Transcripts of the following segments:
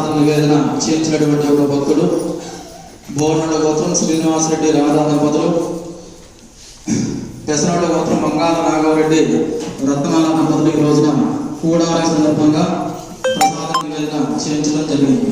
స్వామివారికి ప్రసాదం నివేదన చేర్చినటువంటి ఒక భక్తుడు బోర్నడ గోత్రం శ్రీనివాసరెడ్డి రామదా దంపతులు పెసరాడ గోత్రం బంగాళ నాగవరెడ్డి రత్నాల దంపతులు ఈ రోజున కూడాలి సందర్భంగా ప్రసాదం నివేదన చేయించడం జరిగింది.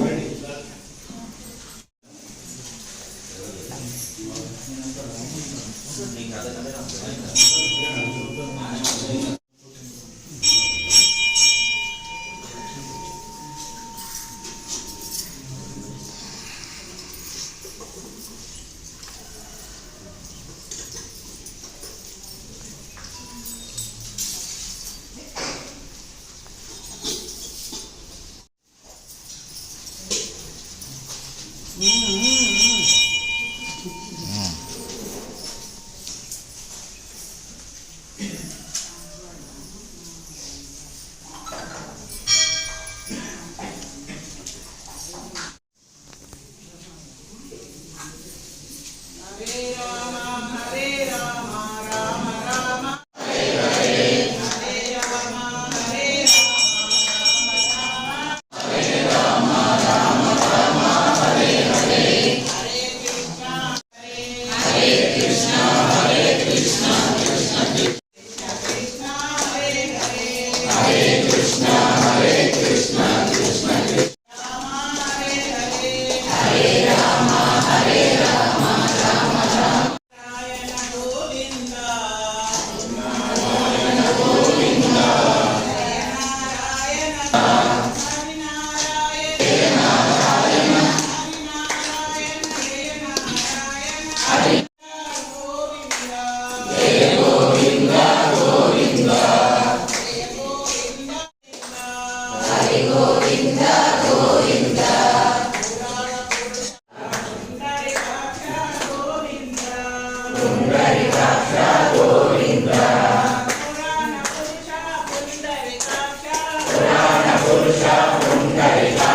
shout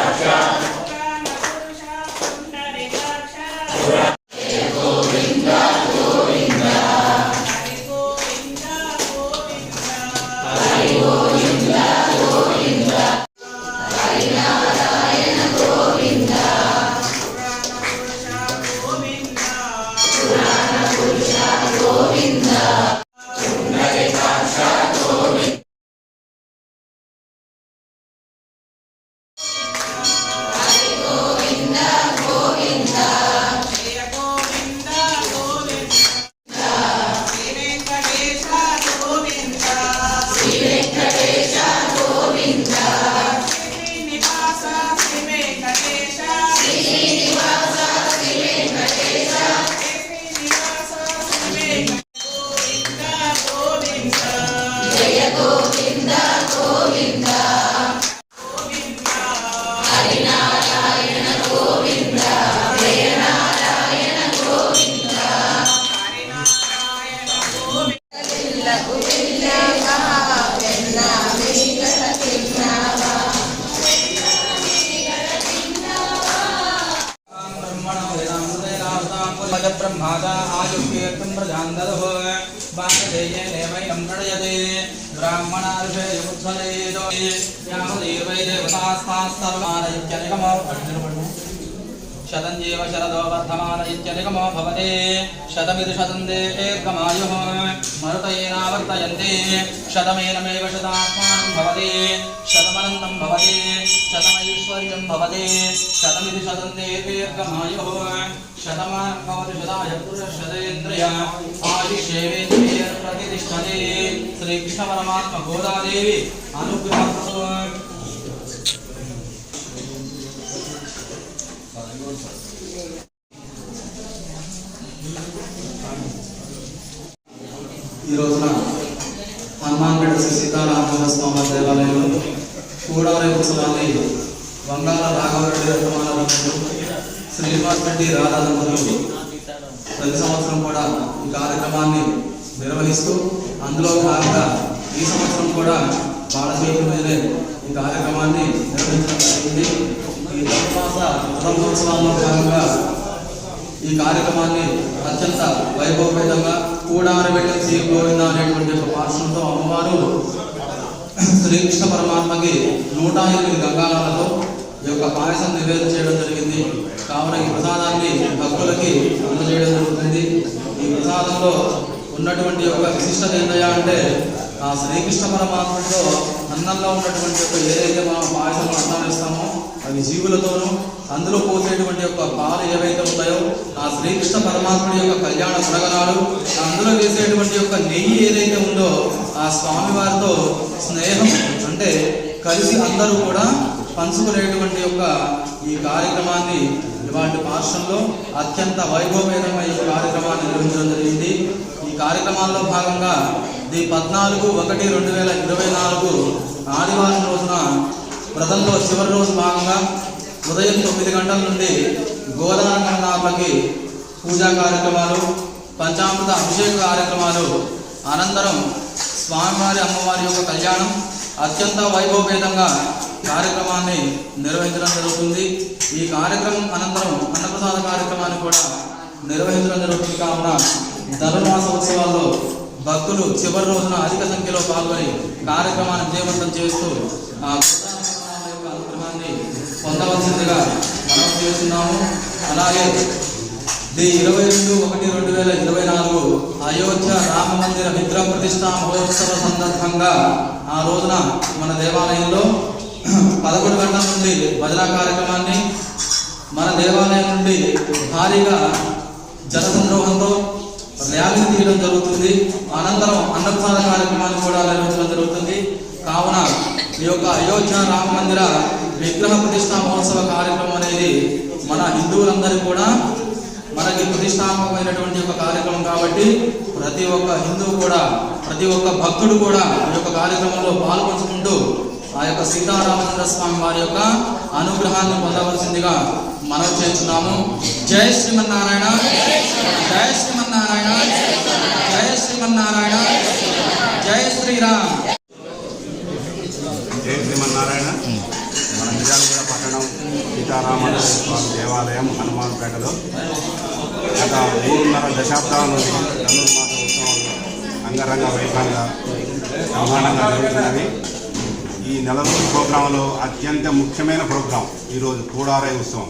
love. यमुत्सलेदो यामदेवै देवतास्ताः सर्वानयत्यनिगमो शतं जीव शरदो वर्धमान इत्यनिगमो भवते शतमिति शतं देकमायुः मरुतयेनावर्तयन्ते शतमेनमेव शतात्मानं भवति शतमनन्तं भवति शतमैश्वर्यं भवति शतमिति शतं दीर्घमायुः शतमानं भवति शताय पुरुषशतेन्द्रिय आयुष्येवेन्द्रियप्रतिष्ठते श्रीकृष्णपरमात्मा गोदादेवी ఈ రోజున హనుమాన్పేట శ్రీ సీతారామచంద్ర స్వామి దేవాలయంలో కూడాలి ఉత్సవాన్ని బంగాళ రాఘవరెడ్డి రత్నమాల శ్రీనివాస్ రెడ్డి రాధాదంపతులు ప్రతి సంవత్సరం కూడా ఈ కార్యక్రమాన్ని నిర్వహిస్తూ అందులో భాగంగా ఈ సంవత్సరం కూడా బాలచేతుల మీదే ఈ కార్యక్రమాన్ని నిర్వహించడం జరిగింది. ఈ ధనుమాస భాగంగా ఈ కార్యక్రమాన్ని అత్యంత వైభవపేతంగా కూడారబెట్టిన శ్రీ గోవింద అనేటువంటి ఒక పాఠంతో అమ్మవారు శ్రీకృష్ణ పరమాత్మకి నూట ఎనిమిది గంగాలతో ఈ యొక్క పాయసం నివేదన చేయడం జరిగింది. కావున ఈ ప్రసాదాన్ని భక్తులకి అందజేయడం జరుగుతుంది. ఈ ప్రసాదంలో ఉన్నటువంటి యొక్క విశిష్టత ఏంటయ్యా అంటే ఆ శ్రీకృష్ణ పరమాత్మలో అన్నంలో ఉన్నటువంటి యొక్క ఏదైతే మనం పాయసంలో అన్నం ఇస్తామో అవి జీవులతోనూ అందులో పోసేటువంటి యొక్క పాలు ఏవైతే ఉంటాయో ఆ శ్రీకృష్ణ పరమాత్ముడి యొక్క కళ్యాణ గుణగణాలు అందులో వేసేటువంటి యొక్క నెయ్యి ఏదైతే ఉందో ఆ స్వామివారితో స్నేహం అంటే కలిసి అందరూ కూడా పంచుకునేటువంటి యొక్క ఈ కార్యక్రమాన్ని ఇవాటి పార్శ్వంలో అత్యంత వైభవమైన ఈ కార్యక్రమాన్ని నిర్వహించడం జరిగింది. ఈ కార్యక్రమాల్లో భాగంగా ది పద్నాలుగు ఒకటి రెండు వేల ఇరవై నాలుగు ఆదివారం రోజున వ్రతంలో చివరి రోజు భాగంగా ఉదయం తొమ్మిది గంటల నుండి గోదాన పూజా కార్యక్రమాలు పంచామృత అభిషేక కార్యక్రమాలు అనంతరం స్వామివారి అమ్మవారి యొక్క కళ్యాణం అత్యంత వైభవపేతంగా కార్యక్రమాన్ని నిర్వహించడం జరుగుతుంది. ఈ కార్యక్రమం అనంతరం అన్నప్రసాద కార్యక్రమాన్ని కూడా నిర్వహించడం జరుగుతుంది. కావున ధనుర్మాస ఉత్సవాల్లో భక్తులు చివరి రోజున అధిక సంఖ్యలో పాల్గొని కార్యక్రమాన్ని విజయవంతం చేస్తూ ఆ యొక్క అనుగ్రహాన్ని పొందవలసిందిగా మనం చేస్తున్నాము. అలాగే ది ఇరవై రెండు ఒకటి రెండు వేల ఇరవై నాలుగు అయోధ్య రామ మందిర విగ్రహ ప్రతిష్టా మహోత్సవ సందర్భంగా ఆ రోజున మన దేవాలయంలో పదకొండు గంటల నుండి భజన కార్యక్రమాన్ని మన దేవాలయం నుండి భారీగా జనసంద్రోహంతో ర్యాలీ తీయడం జరుగుతుంది. అనంతరం అన్నప్రసాద కార్యక్రమాన్ని కూడా నిర్వహించడం జరుగుతుంది. కావున ఈ యొక్క అయోధ్య రామ మందిర విగ్రహ ప్రతిష్టా మహోత్సవ కార్యక్రమం అనేది మన హిందువులందరూ కూడా మనకి ప్రతిష్టాత్మకమైనటువంటి ఒక కార్యక్రమం కాబట్టి ప్రతి ఒక్క హిందువు కూడా ప్రతి ఒక్క భక్తుడు కూడా ఈ యొక్క కార్యక్రమంలో పాల్పంచుకుంటూ ఆ యొక్క సీతారామచంద్ర స్వామి వారి యొక్క అనుగ్రహాన్ని పొందవలసిందిగా మనం చేస్తున్నాము. జై శ్రీమన్నారాయణ. జయ శ్రీమన్నారాయణ. జై శ్రీమన్నారాయణ. జయ శ్రీరామ్. జై శ్రీమన్నారాయణ. మన నిజాలగూడ పట్టణం సీతారామరాజ స్వామి దేవాలయం హనుమాన్పేటలో గత మూడున్నర దశాబ్దాల నుండి ధనుర్మాస ఉత్సవంలో అంగరంగ వైభవంగా బ్రహ్మాండంగా జరుగుతున్నది ఈ నెల రోజు ప్రోగ్రాంలో అత్యంత ముఖ్యమైన ప్రోగ్రాం ఈరోజు కూడారాయి ఉత్సవం.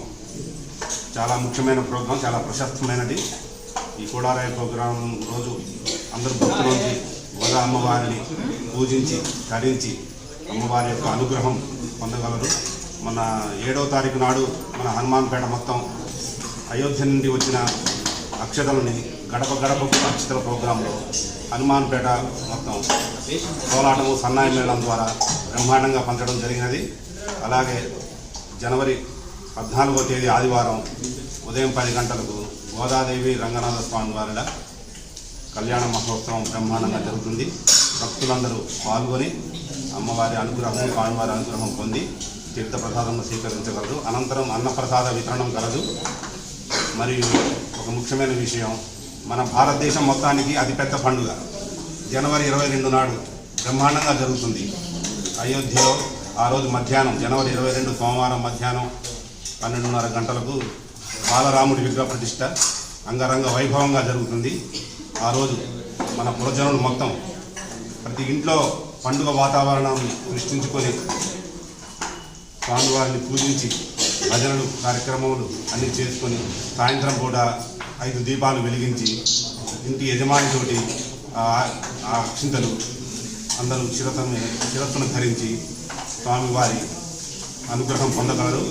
చాలా ముఖ్యమైన ప్రోగ్రాం చాలా ప్రశస్తమైనది. ఈ కోడారాయ ప్రోగ్రాం రోజు అందరూ భక్తుల గోదా అమ్మవారిని పూజించి తరించి అమ్మవారి యొక్క అనుగ్రహం పొందగలరు. మన ఏడవ తారీఖు నాడు మన హనుమాన్పేట మొత్తం అయోధ్య నుండి వచ్చిన అక్షతలని గడప గడపకు అక్షతల ప్రోగ్రాంలో హనుమాన్పేట మొత్తం కోలాటము సన్నాయి మేళం ద్వారా బ్రహ్మాండంగా పంచడం జరిగినది. అలాగే జనవరి పద్నాలుగో తేదీ ఆదివారం ఉదయం పది గంటలకు గోదాదేవి రంగనాథ స్వామి వారిల కళ్యాణ మహోత్సవం బ్రహ్మాండంగా జరుగుతుంది. భక్తులందరూ పాల్గొని అమ్మవారి అనుగ్రహం స్వామివారి అనుగ్రహం పొంది తీర్థ ప్రసాదం స్వీకరించగలరు. అనంతరం అన్నప్రసాద వితరణం కలదు. మరియు ఒక ముఖ్యమైన విషయం మన భారతదేశం మొత్తానికి అతిపెద్ద పండుగ. జనవరి ఇరవై రెండు నాడు బ్రహ్మాండంగా జరుగుతుంది. అయోధ్యలో ఆ రోజు మధ్యాహ్నం జనవరి ఇరవై రెండు సోమవారం మధ్యాహ్నం పన్నెండున్నర గంటలకు బాలరాముడి విగ్రహ ప్రతిష్ట అంగరంగ వైభవంగా జరుగుతుంది. ఆ రోజు మన పురజనులు మొత్తం ప్రతి ఇంట్లో పండుగ వాతావరణం సృష్టించుకొని స్వామివారిని పూజించి భజనలు కార్యక్రమములు అన్ని చేసుకొని సాయంత్రం పూట ఐదు దీపాలు వెలిగించి ఇంటి యజమానితోటి ఆ అక్షింతలు అందరూ చిరతను చిరత్తును ధరించి స్వామివారి అనుగ్రహం పొందగలరు.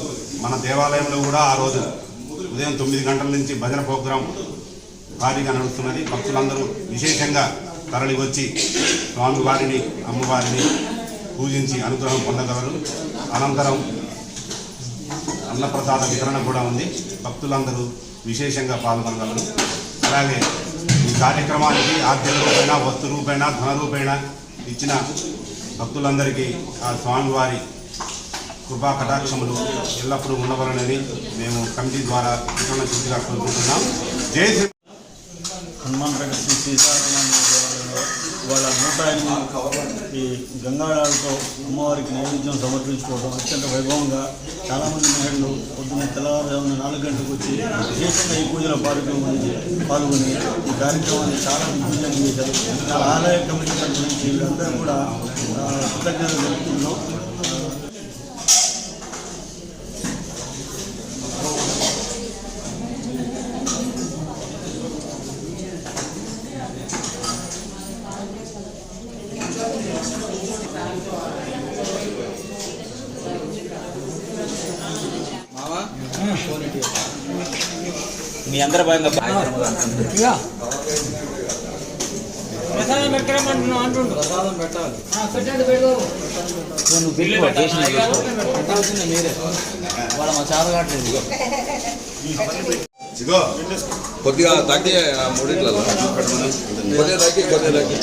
మన దేవాలయంలో కూడా ఆ రోజు ఉదయం తొమ్మిది గంటల నుంచి భజన ప్రోగ్రాం భారీగా నడుస్తున్నది. భక్తులందరూ విశేషంగా తరలి వచ్చి స్వామివారిని అమ్మవారిని పూజించి అనుగ్రహం పొందగలరు. అనంతరం అన్నప్రసాద వితరణ కూడా ఉంది. భక్తులందరూ విశేషంగా పాల్గొనగలరు. అలాగే ఈ కార్యక్రమానికి ఆర్థిక రూపైన వస్తు రూపేణ ధన రూపేణ ఇచ్చిన భక్తులందరికీ ఆ స్వామివారి కృపా కటాక్షములు ఎల్లప్పుడూ ఉండవలనని మేము కమిటీ ద్వారా వితరణ శుద్ధిగా కోరుకుంటున్నాం జై శ్రీ హనుమాన్పేట శ్రీ సీతారామ దేవాలయంలో ఇవాళ నూట ఎనిమిది ఈ గంగాళాలతో అమ్మవారికి నైవేద్యం సమర్పించుకోవడం అత్యంత వైభవంగా చాలామంది మహిళలు పొద్దున్న తెల్లవారుజామున నాలుగు గంటలకు వచ్చి విశేషంగా ఈ పూజలో పాల్గొని పాల్గొని ఈ కార్యక్రమాన్ని చాలా దిగ్విజయం చేశారు. చాలా ఆదాయ కమిటీ తరఫు నుంచి వీళ్ళందరూ కూడా ఆ, కృతజ్ఞతలు తెలుపుతున్నాం మీ అందరి భయంగా ప్రసాదం పెట్టాలి నువ్వు బిల్లు చేసిన పెట్టాల్సిందే మీరే వాళ్ళ మా చేత కావట్లేదు కొద్దిగా తగ్గి మూడిట్లలో. కొద్దిగా తగ్గి కొద్దిగా తగ్గి